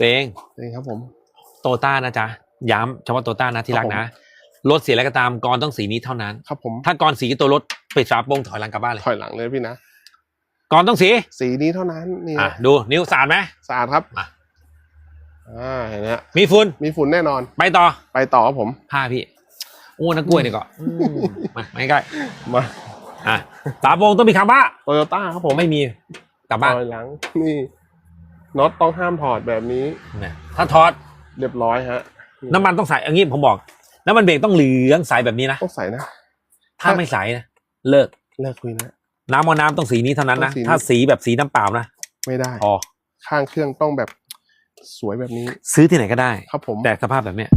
ตัวเองนี่ครับผมโตต้านะจ๊ะย้ำเฉพาะโตต้านะที่รักนะรถสีอะไรก็ตามกรต้องสีนี้เท่านั้น ครับผม ถ้ากรสีตัวรถปิดฝาโปรงถอยหลังกลับบ้านเลย ถอยหลังเลยพี่นะกรต้องสี สีนี้เท่านั้นนี่อะนะดูนิ้วสาดไหมสะอาดครับมาอ่าเห็นไหมฮะมีฝุ่นมีฝุ่นแน่นอน ไปต่อไปต่อครับผมผ้าพี่โอ้นักกล้วยนี่ก็อืมมาไม่ใกล้มาอะฝาโปรงต้องมีคำว่าโตโยต้าครับผมไม่มีกลับบ้านถอยหลังนี่ น็อตต้องห้ามถอดแบบนี้เนี่ยถ้าถอดเรียบร้อยฮะ น้ำมันต้องใส่อย่างนี้ผมบอก น้ำมันเบรกต้องเหลืองใสแบบนี้นะ ต้องใส่นะ ถ้าไม่ใสนะเลิก เลิกคุยนะ น้ำมอน้ำต้องสีนี้เท่านั้นนะ ต้องสีนี้ ถ้าสีแบบสีน้ำเปล่านะไม่ได้ พอข้างเครื่องต้องแบบสวยแบบนี้ซื้อที่ไหนก็ได้ ครับผม แต่สภาพแบบเนี้ย